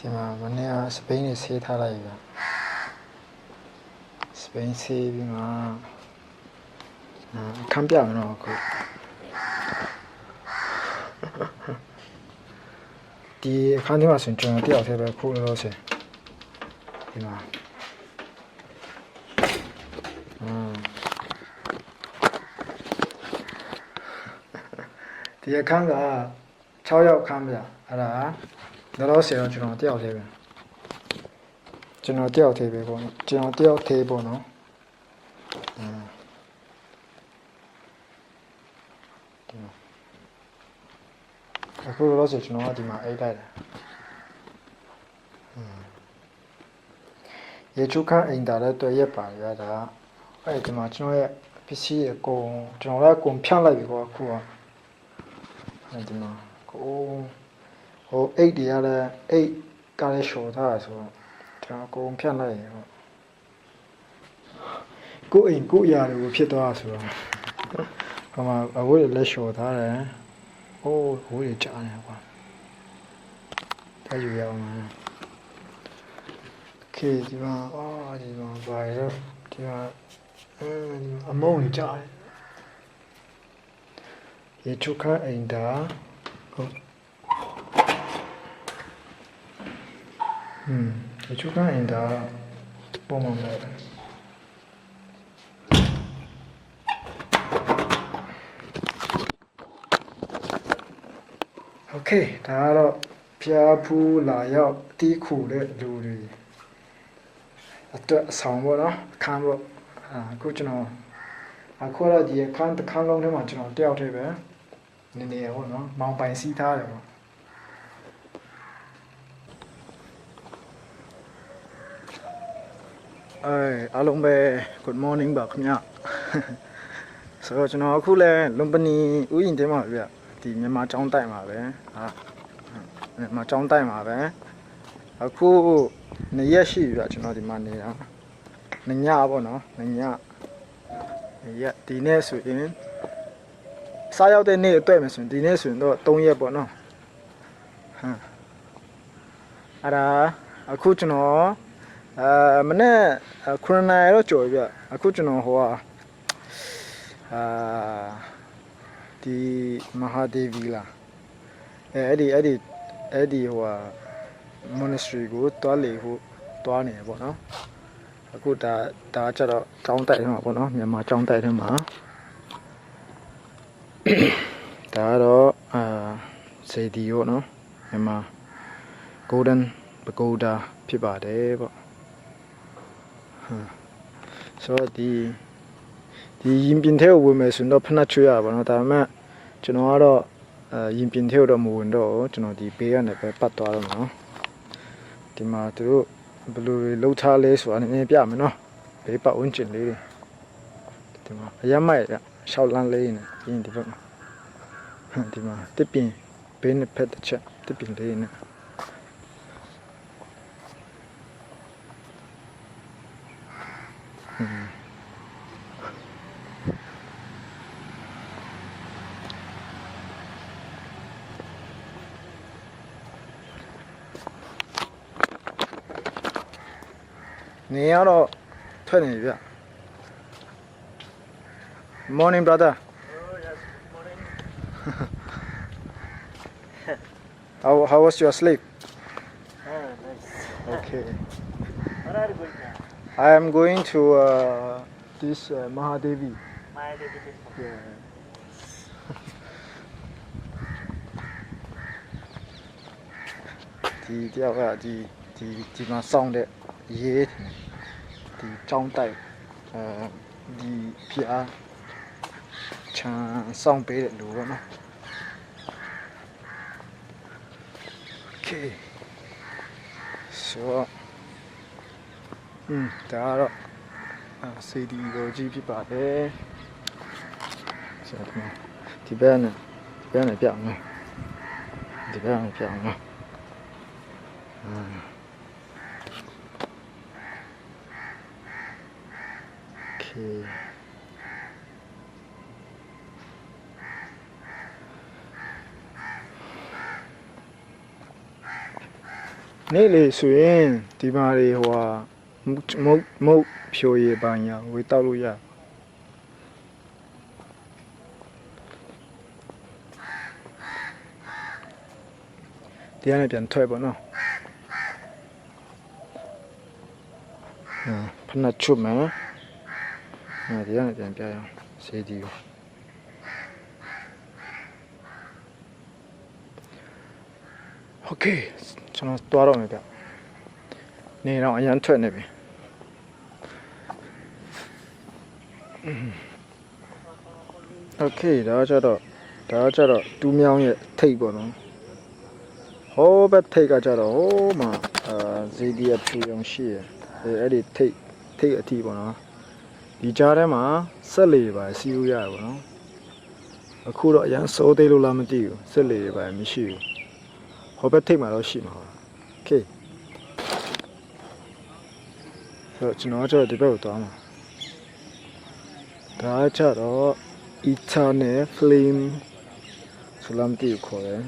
ဒီမှာမနေ့ကစပိန်နေဆေးထားလိုက်ပြီစပိန်ဆေးပြီးမှအာအခန်းပြမယ်တော့အခုဒီအခန်းထဲမှာဆိုရင်ကျွန်တော်တယောက်တည်းပဲခုလောလောဆယ်ဒီမှာอืมဒီအခန်းက6ယောက်ခန်းပြအဲ့ဒါ လောလောဆယ်တော့ကျွန်တော်တယောက်သေးပဲကျွန်တော်တယောက်သေးပဲပေါ့နော်ကျွန်တော်တယောက်သေးပေါ့နော်အခုလောလောဆယ်ကျွန်တော်ကဒီမှာအိတ်လိုက်တယ်ရေချိုးခန့်အိမ်သာလည်းတွေ့ရပါရတာအဲ့ဒီမှာကျွန်တော်ရဲ့ပစ္စည်းအကုန်ကျွန်တော်လည်းအကုန်ဖြန့်လိုက်ပြီကွာအခုကအဲ့ဒီမှာကို ဟိုအိတ်တွေကလည်းအိတ်ကလည်းလျှော်ထားတာဆိုတော့ကျွန်တော်အကုန်ဖြန့်လိုက်ရင်ပေါ့ကိုယ့်အိမ်ကိုယ့်အရာတွေကိုဖြစ်သွားတာဆိုတော့ဟိုမှာအဝတ်တွေလည်းလျှော်ထားတယ်ဟိုးဟိုးတွေကြားနေကွာထားယူရအောင်လား Okay ဒီမှာအာဒီမှာဘာလဲဒီမှာအဲဒီမှာအမုန်းကြီးကြားတယ်ရေချုခအိမ်တာဟုတ် อืมရေချုခအိမ်တာပုံမှန်ပဲโอเคဒါကတော့ဖျားဖူးလာရောက်အတီးခူတဲ့လူတွေ အတွက်အဆောင်ပေါ့နော်အခန်းပေါ့အာအခုကျွန်တော်အခုတော့ဒီအခန်းတစ်ခန်းလုံးထဲမှာကျွန်တော်တယောက်တည်းပဲနေနေရပေါ့နော်မောင်ပိုင်စီးထားတယ်ပေါ့ အဲအားလုံးပဲ good morning ပါခင်ဗျဆိုတော့ကျွန်တော်အခုလဲလွန်ပနီဥယျာဉ်ထဲမှာဗျဒီမြန်မာကျောင်းတိုက်မှာပဲဟာမြန်မာကျောင်းတိုက်မှာပဲအခုနှစ်ရက်ရှိပြီဗျကျွန်တော်ဒီမှာနေတာနညပေါ့နော်နညနှစ်ရက်ဒီနေ့ဆိုရင်စားရောက်တဲ့နေ့အတွက်မယ်ဆိုရင်ဒီနေ့ဆိုရင်တော့3ရက်ပေါ့နော်ဟမ်အဲ့ဒါအခုကျွန်တော် အဲမနေ့9နာရီတော့ကြော်ပြီဗျအခုကျွန်တော်ဟိုဟာအာဒီမဟာဒေဗီလာအဲအဲ့ဒီအဲ့ဒီအဲ့ဒီဟိုဟာ monastery ကိုတွားလေဖို့တွားနေရပေါ့နော်အခုဒါဒါကျတော့ကျောင်းတိုက်ထဲမှာပေါ့နော်မြန်မာကျောင်းတိုက်ထဲမှာဒါကတော့အာစေဒီရောနော်မြန်မာ golden pagoda ဖြစ်ပါတယ်ပေါ့ဟမ် ဆိုတော့ဒီဒီရင်ပြင်ထဲကိုဝင်မယ်ဆိုရင်တော့ဖနှက်ချွေရပါတော့ဒါပေမဲ့ကျွန်တော်ကတော့အဲရင်ပြင်ထဲကိုတော့မဝင်တော့ဘူးကျွန်တော်ဒီဘေးကနေပဲပတ်သွားတော့မှာနော်ဒီမှာသူတို့ဘယ်လိုတွေလှုပ်ထားလဲဆိုတာနည်းနည်းပြမယ်နော်ဘေးပတ်ဝန်းကျင်လေးတွေဒီမှာအရမိုက်ရရှောက်လန်းလေးနေပြီးရင်ဒီဘက်မှာဟမ်ဒီမှာတစ်ပင်ဘေးနှစ်ဖက်တစ်ချက်တစ်ပင်လေးနဲ့ နေရတော့ထွက်နေပြီဗျ Morning brother how how was your sleep Ah, nice. okay Where are you going now? I am going to uh, this uh, Mahadevi My dedication. yeah ဒီတယောက်ကဒီဒီဒီမှာစောင်းတဲ့ရေး ဒီကြောင်းတိုက်အဲဒီဖျားချမ်းစောင်းပေးတဲ့လူပေါ့နော် Okay ဆိုတော့อืมဒါကတော့အာစီဒီကိုကြီးဖြစ်ပါတယ်ဆိုတော့ဒီဘက်နဲ့ဒီဘက်နဲ့ပြအောင်နော်ဒီဘက်နဲ့ပြအောင်နော် နေ့လေဆိုရင်ဒီမှာတွေဟိုဟာမုတ်မုတ်ဖြိုရည်ပန်းရဝေတောက်လို့ရဒီကနေပြန်ထွက်ပါနော်အာဖနက်ချုမယ် အဲဒီကနေပြန်ပြရအောင်စေးဒီကိုโอเคကျွန်တော်တွားတော့မယ်ဗျနေတော့အရန်ထွက်နေပြီโอเคဒါကြတော့ဒါကြတော့တူးမြောင်းရဲ့ထိတ်ပေါ့နော်ဟိုးဘက်ထိတ်ကကြတော့ဟိုးမှာအာဇီဒီယဖြူအောင်ရှိရအဲအဲ့ဒီထိတ်ထိတ်အထီးပေါ့နော် ဒီကြားထဲမှာဆက်လေပါစီးလို့ရတယ်ပေါ့နော်အခုတော့အရန်စိုးသေးလို့လားမသိဘူးဆက်လေပါမရှိဘူးဟိုဘက်ထိတ်မှာတော့ရှိမှာပါโอเคဆိုတော့ကျွန်တော်ကဒီဘက်ကိုသွားမှာဒါကြတော့ eternal flame ဆိုလာမသိဘူးခေါ်တယ်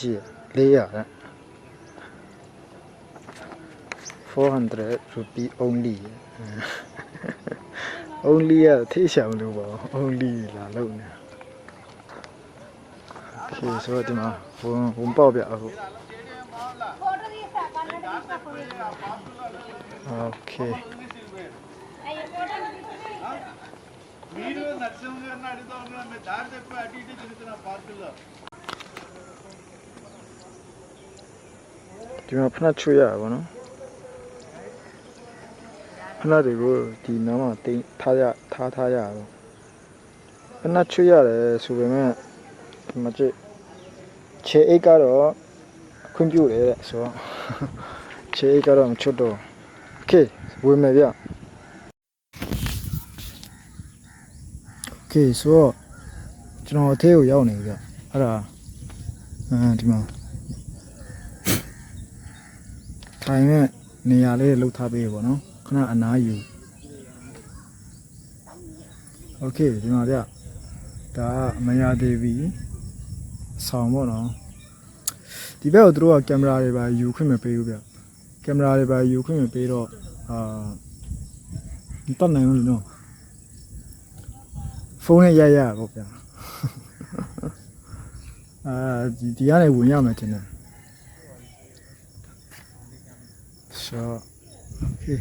ရှိ400တဲ့400 rupee only only อ่ะထိရှောင်လို့ပါ only လာလို့နေခေဆိုတော့ဒီမှာဘုံဘုံပေါက်ပြအခု okay మీరు నరసింహ గారిని అడుగుతా ఉన్నారు దారి తప్ప అటు ఇటు తిరుగుతున్నా పార్కుల్లో ဒီမှာဖနက်ချွေရပါတော့ဖနက်တွေကိုဒီနားမှာတင်ထားရထားထားရတော့ဖနက်ချွေရတယ်ဆိုပေမဲ့ဒီမှာကြည့်ခြေအိတ်ကတော့အခွင့်ပြုတယ်တဲ့ဆိုတော့ ခြေအိတ်ကတော့မချွတ်တော့โอเคဝင်မယ်ဗျโอเคဆိုတော့ကျွန်တော်အထဲကိုရောက်နေပြီဗျအဲ့ဒါအဲဒီမှာ ထိုင်မဲ့နေရာလေးလှုပ်ထားပေးပေါ့နော်ခဏအနားယူโอเคဒီမှာဗျဒါကမယာဒေဗီဆောင်းပေါ့နော်ဒီဘက်ကိုသူတို့ကကင်မရာတွေပါယူခွင့်မပေးဘူးဗျကင်မရာတွေပါယူခွင့်မပေးတော့အာမတတ်နိုင်ဘူးလို့နော်ဖုန်းနဲ့ရိုက်ရပေါ့ဗျာ အာဒီဒီကနေဝင်ရမယ်တင်တယ် So, okay.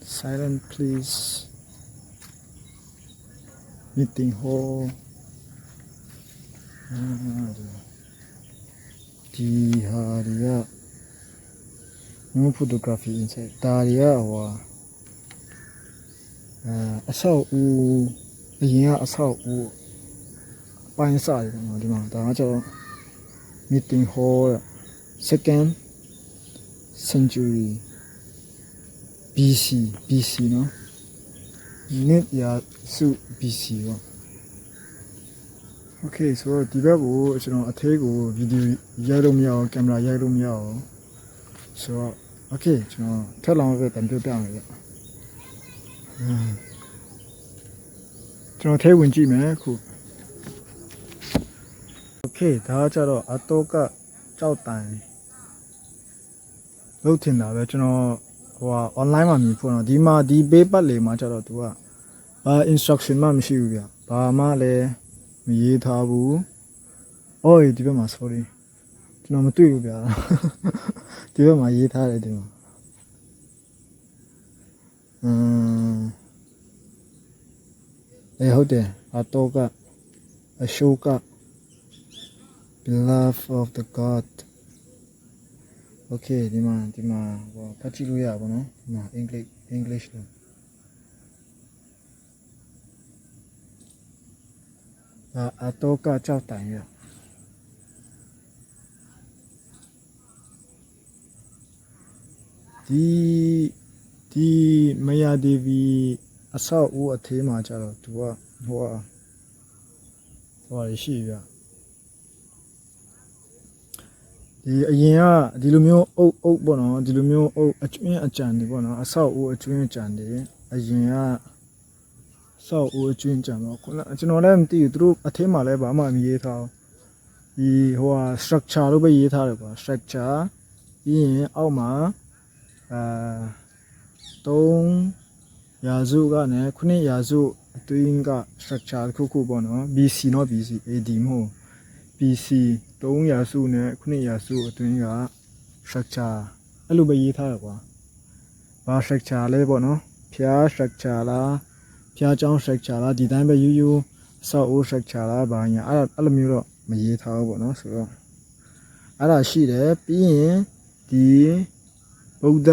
Silent, please. Meeting hall. Ah, ဒီဟာတွေက new photography inside ဒါတွေကဟိုဟာအဲအဆောက်အဦအရင်ကအဆောက်အဦ ပိုင်းစတယ်နော်ဒီမှာဒါကကျတော့ meeting hall second century BC BC နော်နှစ်ရာစု BC ပေါ့ Okay ဆိုတော့ဒီဘက်ကိုကျွန်တော်အသေးကိုဗီဒီယိုရိုက်လို့မရအောင်ကင်မရာရိုက်လို့မရအောင်ဆိုတော့ Okay ကျွန်တော်ထပ်လောင်းပဲတံပြပြမယ်ဗျအင်းကျွန်တော်ထဲဝင်ကြည့်မယ်အခု Okay ဒါကကြတော့အတော့ကကြောက်တိုင်လုတ်ထင်တာပဲကျွန်တော်ဟိုဟာ online မှာမြင်ဖို့တော့ဒီမှာဒီ paper လေးမှာကြတော့ तू ကဘာ instruction မှမရှိဘူးဗျဘာမှလည်းမရေးထားဘူး။အော်ဒီဘက်မှာ sorry ကျွန်တော်မတွေ့ဘူးဗျာဒီဘက်မှာရေးထားတယ်ဒီမှာအမ်အေးဟုတ်တယ်အတော့ကအရှုက beloved of the god okay ဒီမှာဒီမှာဟောဖတ်ကြည့်လို့ရပါတော့ဒီမှာ english english လို့အာအတော့ကကြောက်တိုင်ရဒီဒီမယာဒေဗီအဆောက်အဦးအသေးမှာကျတော့သူကဟိုဟာဟိုဟာရှိပြ ဒီအရင်ကဒီလိုမျိုးအုပ်အုပ်ပေါ့နော်ဒီလိုမျိုးအုပ်အကျွင်းအကြံတွေပေါ့နော်အဆောက်အဦအကျွင်းအကြံတွေအရင်ကဆောက်အဦအကျွင်းအကြံတော့ခုနကကျွန်တော်လည်းမသိဘူးသူတို့အထင်းမှာလည်းဘာမှမရေးထားဘူးဒီဟိုဟာ structure လို့ပဲရေးထားတယ်ကွာ structure ပြီးရင်အောက်မှာအာ3ရာစုကနေ9ရာစုအတွင်းက structure တစ်ခုခုပေါ့နော် BC နော် BC AD မဟုတ် BC 3ရာစုနဲ့9ရာစုအတွင်းက structure အဲ့လိုပဲရေးထားရကွာဘာ structure လဲပေါ့နော်ဖျား structure လားဖျားချောင်း structure လားဒီတိုင်းပဲယူယူအဆောက်အဦ structure လားဘာညာအဲ့ဒါအဲ့လိုမျိုးတော့မရေးထားဘူးပေါ့နော်ဆိုတော့အဲ့ဒါရှိတယ်ပြီးရင်ဒီဗုဒ္ဓ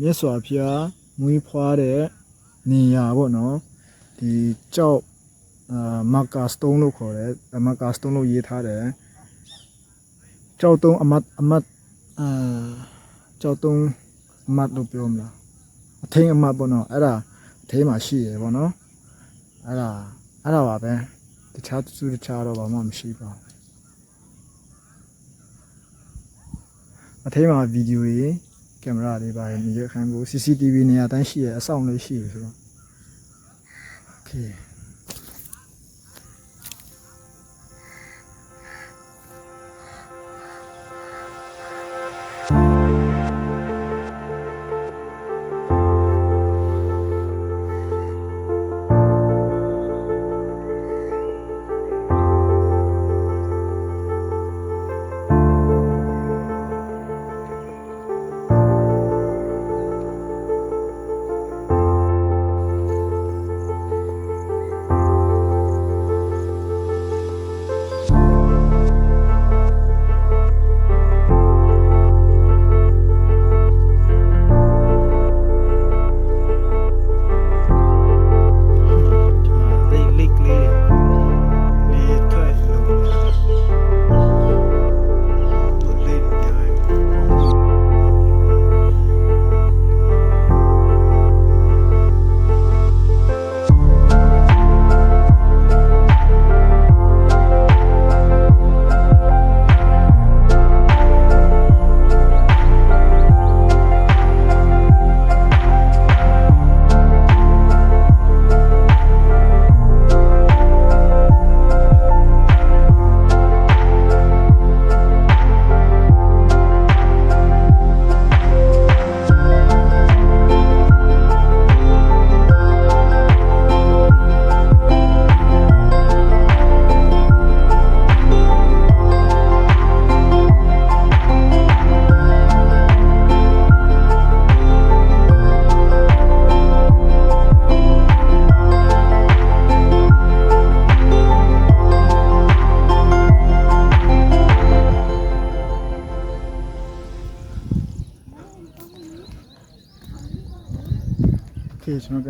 မြတ်စွာဘုရားမွေးဖွားတဲ့နေရာပေါ့နော်ဒီကြောက်အာမာကာစတုံးလို့ခေါ်တယ်မာကာစတုံးလို့ရေးထားတယ် ကြောက်တုံးအမတ်အမတ်အာကြောက်တုံးအမတ်လို့ပြောမလားအထင်းအမတ်ပေါ့နော်အဲ့ဒါအထင်းမှာရှိတယ်ပေါ့နော်အဲ့ဒါအဲ့ဒါပါပဲတခြားသူတခြားတော့ဘာမှမရှိပါဘူးအထင်းမှာဗီဒီယိုတွေကင်မရာတွေပါတယ်မြေခန်းကို CCTV နေရာတိုင်းရှိရအဆောင်လေးရှိရဆိုတော့ Okay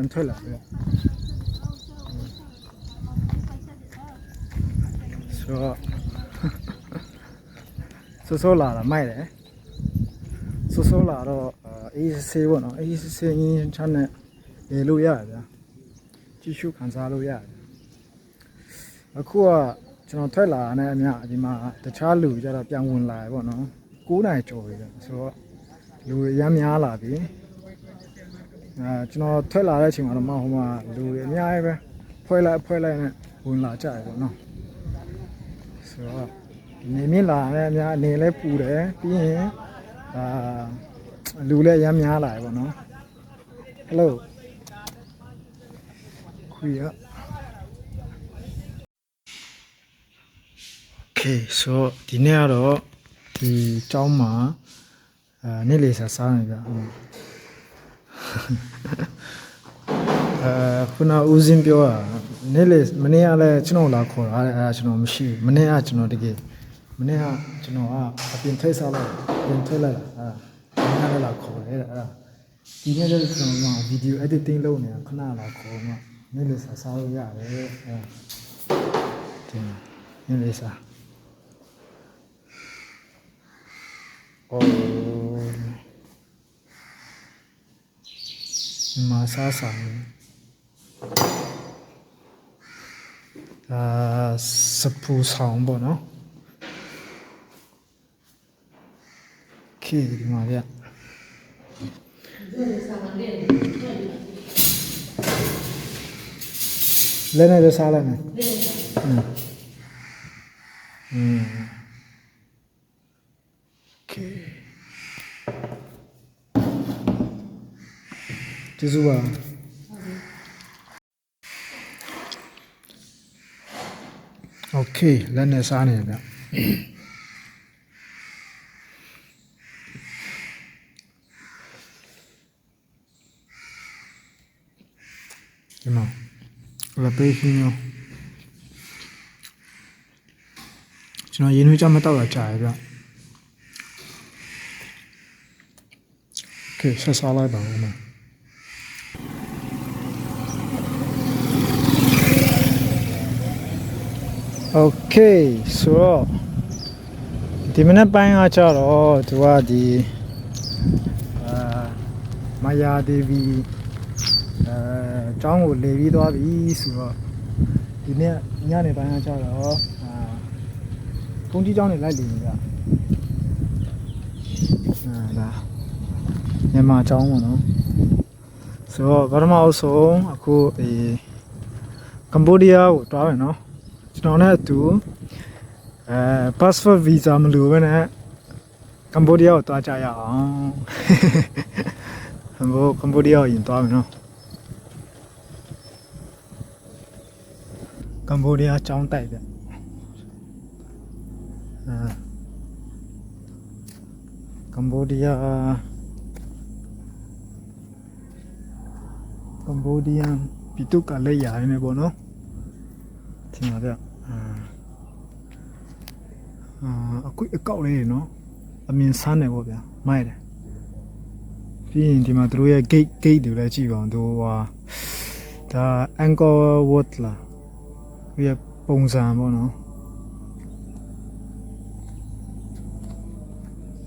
ပြန်ထွက်လာပြီတော့ဆိုဆိုလာတာမိုက်တယ်ဆိုဆိုလာတော့အေးဆေးပေါ့နော်အေးဆေးရင်းချမ်းနဲ့လေလို့ရတယ်ဗျာကြည့်ရှုခံစားလို့ရတယ်အခုကကျွန်တော်ထွက်လာတာနဲ့အမျှဒီမှာတခြားလူကြတော့ပြန်ဝင်လာရပေါ့နော်9နိုင်ကျော်ပြီဗျဆိုတော့လူတွေအများများလာပြီ အဲကျွန်တော်ထွက်လာတဲ့အချိန်မှာတော့မဟိုမှာလူတွေအများကြီးပဲဖွဲလိုက်ဖွဲလိုက်နဲ့ဝင်လာကြတယ်ပေါ့နော်ဆိုတော့နေမြင့်လာတဲ့အများအနေလဲပူတယ်ပြီးရင်အာလူလည်းရမ်းများလာတယ်ပေါ့နော်ဟယ်လိုခွေရ Okay so ဒီနေ့ကတော့ဒီကျောင်းမှာအဲနေ့လေစာစားနေကြ အဲခုနဦးစင်းပြောတာနေ့လေမနေ့ကလည်းကျွန်တော်လာခေါ်တာအဲ့ဒါကျွန်တော်မရှိဘူးမနေ့ကကျွန်တော်တကယ်မနေ့ကကျွန်တော်ကအပြင်ထိတ်စားလိုက်ပြင်ထိတ်လိုက်တာအဲ့ဒါမနေ့ကလည်းလာခေါ်တယ်အဲ့ဒါဒီနေ့လည်းကျွန်တော်ကဗီဒီယို editing လုပ်နေတာခဏလာခေါ်မှနေ့လေစာစားလို့ရတယ်အဲ့ဒါဒီနေ့လေစာအိုး မာစားဆောင်အာစပူဆောင်ပေါ့နော်ခေဒီမှာဗျလဲနေရစားလိုက်မယ်อืมอืม ကျေးဇူးပါโอเคလက်နဲ့စားနေတယ်ဗျဒီမှာလက်ပေးရှင်းရောကျွန်တော်ရင်းနှီးကြမတော့တာကြာရဗျโอเคဆက်စားလိုက်ပါဦးမ โอเคဆိုတော့ဒီမနေ့ပိုင်းကကြတော့သူကဒီအာမယာဒေဗီအဲအကျောင်းကိုလေပြီးသွားပြီဆိုတော့ဒီနေ့ညနေပိုင်းကကြတော့အာဘုန်းကြီးကျောင်းနေလိုက်လေနေကြအာဒါမြန်မာကျောင်းပေါ့နော်ဆိုတော့ပထမအဆုံးအခုဒီကမ္ဘောဒီးယားကိုတွားမယ်နော် ကျွန်တော်နဲ့အတူအဲ passport visa မလိုဘဲနဲ့ကမ္ဘောဒီးယားကိုသွားကြရအောင်ကမ္ဘောကမ္ဘောဒီးယားကိုရင်သွားမယ်နော်ကမ္ဘောဒီးယားចောင်းတိုက်ပြအဲကမ္ဘောဒီးယားကမ္ဘောဒီးယားပြည်သူကလည်းရာနေပေါ့နော်ထင်ပါဗျ အာအာအခုအကောက်လေးတွေနော်အမြင်ဆန်းတယ်ပေါ့ဗျာမိုက်တယ်ပြီးရင်ဒီမှာသူတို့ရဲ့ gate gate တွေလည်းကြည့်ပါအောင်သူဟာဒါ Angkor Wat လားဒီရဲ့ပုံစံပေါ့နော်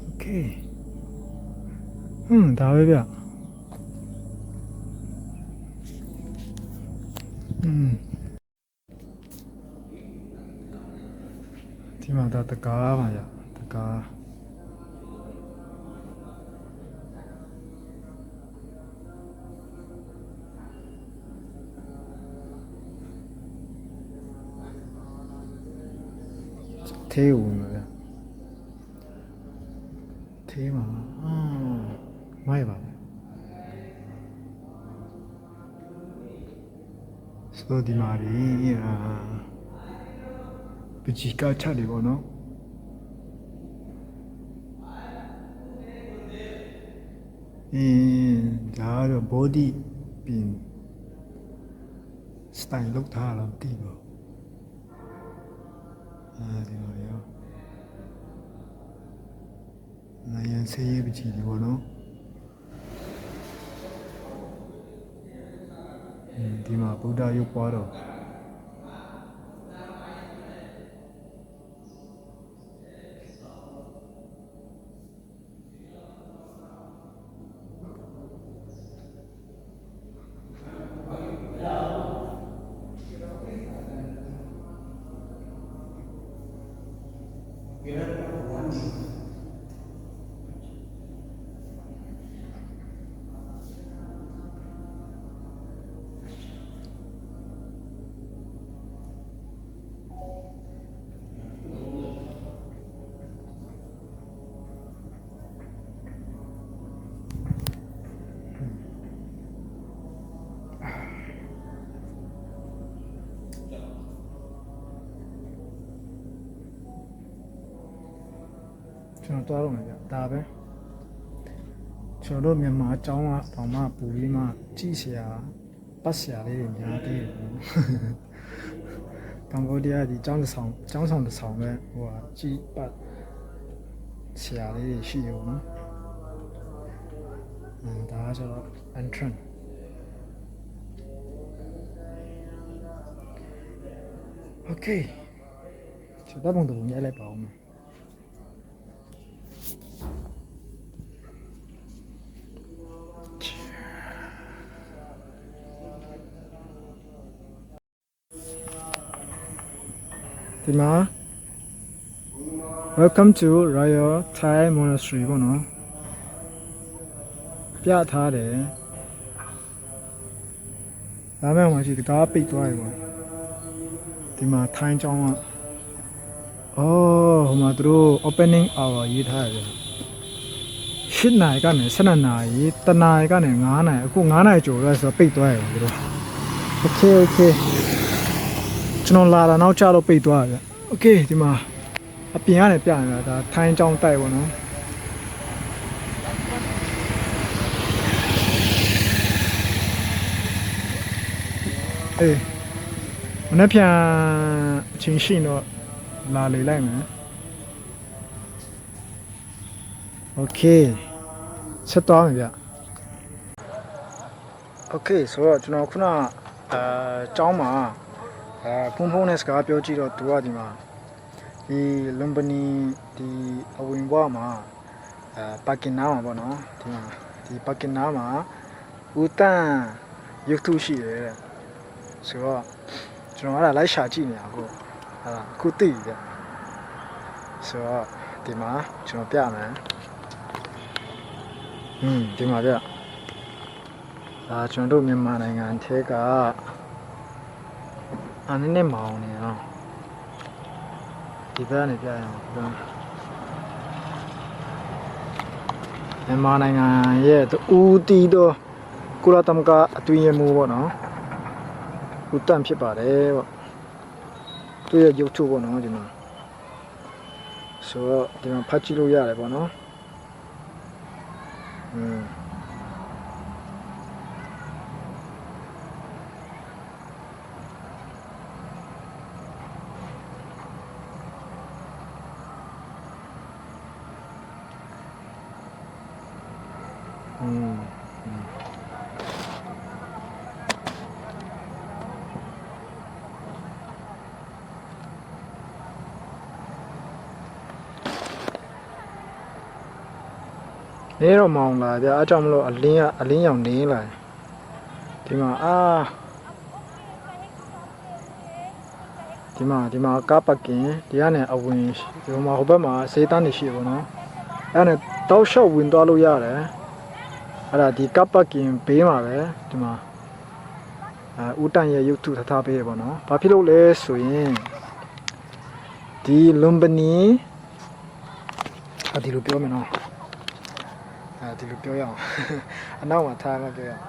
Okay ဟွန်းဒါပဲဗျอืม ဒီမှာဒါတကားပါရတကားသေးဝင်ပါဗျသေးမှာအာမိုက်ပါဗျဆိုဒီမာရီအာ ပကြီးကချတယ်ပေါ့နော်အင်းဒါတော့ body pin style လောက်ထားလားမသိဘူးအဲဒီမှာရောနိုင်ဆေးရပကြီးဒီပေါ့နော်အင်းဒီမှာဗုဒ္ဓရုပ်ပွားတော့ ကျွန်တော်တို့မြန်မာအကြောင်းကဘာမှပူပြီးမှကြည့်เสียပတ်เสียလေးတွေများသေးတယ်နော်ကမ္ဘောဒီးယားဒီကျောင်းတစ်ဆောင်ကျောင်းဆောင်တစ်ဆောင်ပဲဟိုဟာကြည့်ပတ်เสียလေးတွေရှိရုံနော်အဲဒါကကျတော့ entrance โอเคကျွန်တော်တို့ဘုံတော့ရဲလိုက်ပါဦးမယ် ဒီမှာ Welcome to Royal Thai Monastery ပေါ့နော်ပြထားတယ်ဒါမဲ့မှရှိတကားပိတ်သွားပြီပေါ့ဒီမှာထိုင်းကျောင်းကအော်ဟိုမှာသူတို့ opening hour ရေးထားရတယ်8နာရီကနေ12နာရီတနာရီကနေ9နာရီအခု9နာရီကျော်လဲဆိုတော့ပိတ်သွားရပြီသူတို့ Okay okay ကျွန်တော်လာတာနောက်ကျတော့ပိတ်သွားတယ်ဗျโอเคဒီမှာအပြင်ကနေပြနေတာဒါထိုင်းကြောင်းတိုက်ပေါ့နော်အေးမနေ့ပြန်အချင်းရှိရင်တော့လာလေလိုက်မယ်โอเคဆက်သွားမယ်ဗျโอเคဆိုတော့ကျွန်တော်ခုနအဲကျောင်းမှာ အဲဖုန်းဖုန်းနဲ့စကားပြောကြည့်တော့သူကဒီမှာဒီလွန်ပနီဒီအဝင်ဘွားမှာအဲပါကင်နာမှာပေါ့နော်ဒီမှာဒီပါကင်နာမှာဦးတန်ရုပ်ထုရှိတယ်တဲ့ဆိုတော့ကျွန်တော်အဲ့ဒါလိုက်ရှာကြည့်နေတာကိုအဲ့ဒါအခုသိပြီတဲ့ဆိုတော့ဒီမှာကျွန်တော်ပြမယ်ဟွန်းဒီမှာပြဒါကျွန်တော်တို့မြန်မာနိုင်ငံထဲက အာနည်းနည်းမအောင်နေတော့ဒီဘက်ကနေပြရအောင်ဒီဘက်မြန်မာနိုင်ငံရဲ့တူတီတော့ကုလသမဂ္ဂအတွင်းရမှုပေါ့နော်ဦးတန့်ဖြစ်ပါတယ်ပေါ့သူရဲ့ရုပ်ထုပေါ့နော်ဒီမှာဆိုတော့ဒီမှာဖတ်ကြည့်လို့ရတယ်ပေါ့နော်อืม อืมနေတော့မောင်လာဗျအားကြောင့်မလို့အလင်းကအလင်းရောင်နေလာဒီမှာအာဒီမှာဒီမှာကားပတ်ကင်ဒီကနေအဝင်ဒီမှာဟိုဘက်မှာစေးတန်းနေရှိပေါ့နော်အဲ့ဒါနဲ့တောက်လျှောက်ဝင်သွားလို့ရတယ် အဲ့ဒါဒီကပ်ပကင်ဘေးမှာပဲဒီမှာအဲဦးတန်ရဲ့ရုပ်ထုထားထားပေးရပါတော့။ဘာဖြစ်လို့လဲဆိုရင်ဒီလွန်ပနီအဒီလိုပြောမယ်နော်။အဲဒီလိုပြောရအောင်အနောက်မှာထားမှာပြောရအောင်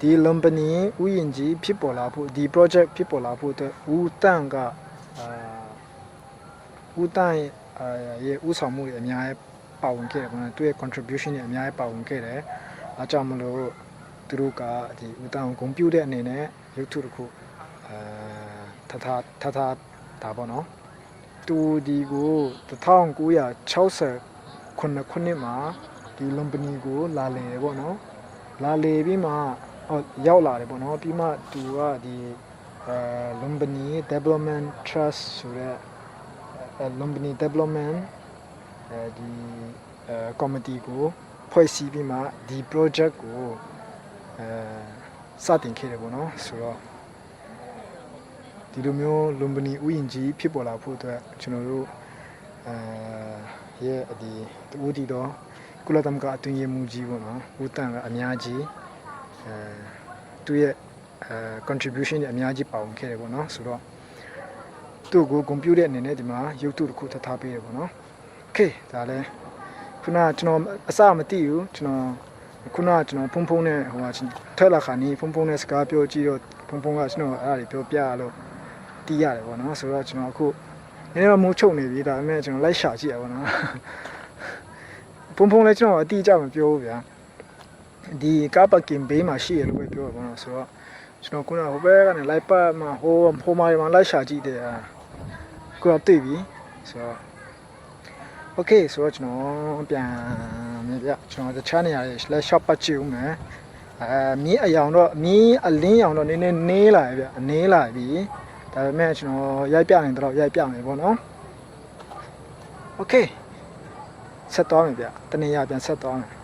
ဒီလွန်ပနီဥယျင်ကြီးဖြစ်ပေါ်လာဖို့ဒီ project ဖြစ်ပေါ်လာဖို့အတွက်ဦးတန်ကအာဦးတန်ရဲ့အာရဲ့ဥဆောင်မှုတွေအများကြီးပါဝင်ခဲ့တယ်ပေါ့နော်သူရဲ့ contribution တွေအများကြီးပါဝင်ခဲ့တယ် အားကြောင့်မလို့သူတို့ကဒီဦးတောင်ဂုံပြူတဲ့အနေနဲ့ရုပ်ထုတစ်ခုအဲထထထထဒါပေါ့နော်သူဒီကို1960ခုနှစ်ခုနှစ်မှာဒီလွန်ပနီကိုလာလေတယ်ပေါ့နော်လာလေပြီးမှဟောရောက်လာတယ်ပေါ့နော်ပြီးမှသူကဒီအဲလွန်ပနီ development trust ဆိုတဲ့အဲလွန်ပနီ development အဲဒီအဲ committee ကို ဖွဲ့စည်းပြီးမှဒီ project ကိုအဲစတင်ခဲ့တယ်ပေါ့နော်ဆိုတော့ဒီလိုမျိုးလွန်ပနီဥယျာဉ်ကြီးဖြစ်ပေါ်လာဖို့အတွက်ကျွန်တော်တို့အဲရဲ့ဒီတူတီတော့ကုလသမဂ္ဂအတွင်းရေးမှူးကြီးပေါ့နော်ဦးတန်ကအများကြီးအဲသူ့ရဲ့အဲ contribution တွေအများကြီးပါဝင်ခဲ့တယ်ပေါ့နော်ဆိုတော့သူ့ကို computer အနေနဲ့ဒီမှာရုပ်တုတစ်ခုထပ်ထားပေးတယ်ပေါ့နော် okay ဒါလည်း ခုနကကျွန်တော်အစမသိဘူးကျွန်တော်ခုနကကျွန်တော်ဖုန်းဖုန်းနဲ့ဟိုဟာထွက်လာခါနီးဖုန်းဖုန်းနဲ့စကားပြောကြည့်တော့ဖုန်းဖုန်းကကျွန်တော်အဲ့ဒါတွေပြောပြရလို့တီးရတယ်ပေါ့နော်ဆိုတော့ကျွန်တော်အခုနည်းနည်းတော့မိုးချုပ်နေပြီဒါပေမဲ့ကျွန်တော်လိုက်ရှာကြည့်ရပါတော့ဖုံဖုံလည်းကျွန်တော်အတိအကျမပြောဘူးဗျာဒီကားပါကင်ဘေးမှာရှိရလို့ပဲပြောရပါတော့ဆိုတော့ကျွန်တော်ခုနကဟိုဘက်ကနေလိုက်ပတ်မှာဟိုဟိုမှာဒီမှာလိုက်ရှာကြည့်တယ်အာကိုတော့တွေ့ပြီဆိုတော့ โอเคဆိုတော့ကျွန်တော်ပြန်မယ်ဗျကျွန်တော်တခြားနေရာတွေလက် shop ပတ်ကြည့်ဦးမယ်အဲမီးအယောင်တော့မီးအလင်းရောင်တော့နည်းနည်းနေလာပြီဗျအနေလာပြီ ဒါပေမဲ့ကျွန်တော်ရိုက်ပြနေတော့ရိုက်ပြမယ်ပေါ့နော်โอเคဆက်သွားမယ်ဗျတနေ့ရပြန်ဆက်သွားမယ်